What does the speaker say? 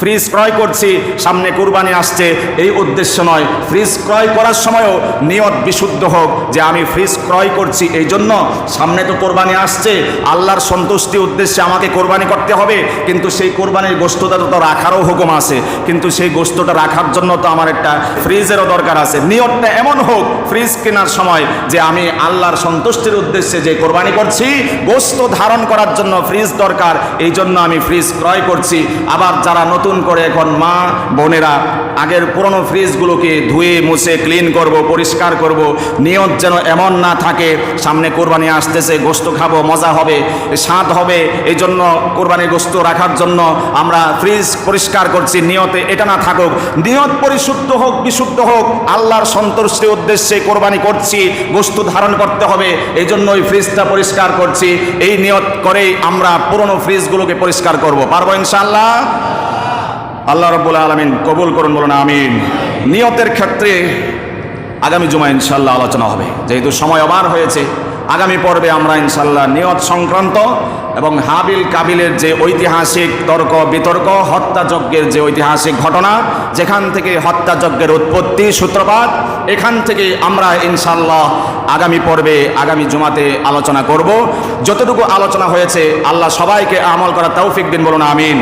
Fridge ক্রয় করছি, সামনে কুরবানি আসছে। এই উদ্দেশ্য নয়। ফ্রিজ ক্রয় করার সময়ও নিয়ত বিশুদ্ধ হোক যে আমি ফ্রিজ ক্রয় করছি। এই জন্য সামনে তো কোরবানি আসছে। আল্লাহর সন্তুষ্টি উদ্দেশ্যে আমাকে কোরবানি করতে হবে। কিন্তু সেই কোরবানির গোস্তটা তো রাখারও হুকুম আছে। কিন্তু সেই গোস্তটা রাখার জন্য তো আমার একটা ফ্রিজেরও দরকার আছে। নিয়তটা এমন হোক, ফ্রিজ কেনার সময় যে আমি আল্লাহর সন্তুষ্টির উদ্দেশ্যে যে কোরবানি করছি গোস্ত ধারণ করার জন্য ফ্রিজ দরকার। এই জন্য আমি ফ্রিজ ক্রয় করছি। আবার যারা নতুন করে এখন মা, বোনেরা আগের পুরনো ফ্রিজগুলোকে ধুয়ে, মুছে, ক্লিন করব, পরিষ্কার করব। নিয়ত যেন এমন না থাকে, সামনে কোরবানি আসতেছে, গোস্ত খাব, মজা হবে, স্বাদ হবে। এই জন্য কোরবানির গোস্ত রাখার জন্য আমরা ফ্রিজ পরিষ্কার করছি, নিয়তে এটা না থাকুক। নিয়ত পরিশুদ্ধ হোক, বিশুদ্ধ হোক, আল্লাহর সন্তুষ্টির উদ্দেশ্যে কোরবানি করছি, গোস্ত ধারণ করতে হবে এই জন্য ওই ফ্রিজটা পরিষ্কার করছি। এই নিয়ত করেই আমরা পুরনো ফ্রিজগুলোকে পরিষ্কার করব। পারব ইনশাআল্লাহ? আল্লাহ রব্বুল আলমিন কবুল করুন বলুন, আমিন। নিয়তের ক্ষেত্রে আগামী জুমা ইনশাল্লাহ আলোচনা হবে। যেহেতু সময় অবার হয়েছে, আগামী পর্বে আমরা ইনশাল্লাহ নিয়ত সংক্রান্ত এবং হাবিল কাবিলের যে ঐতিহাসিক তর্ক, বিতর্ক, হত্যাযজ্ঞের যে ঐতিহাসিক ঘটনা, যেখান থেকে হত্যাযজ্ঞের উৎপত্তি, সূত্রপাত, এখান থেকে আমরা ইনশাল্লাহ আগামী পর্বে, আগামী জুমাতে আলোচনা করব। যতটুকু আলোচনা হয়েছে, আল্লাহ সবাইকে আমল করা তৌফিক দিন বলুন, আমিন।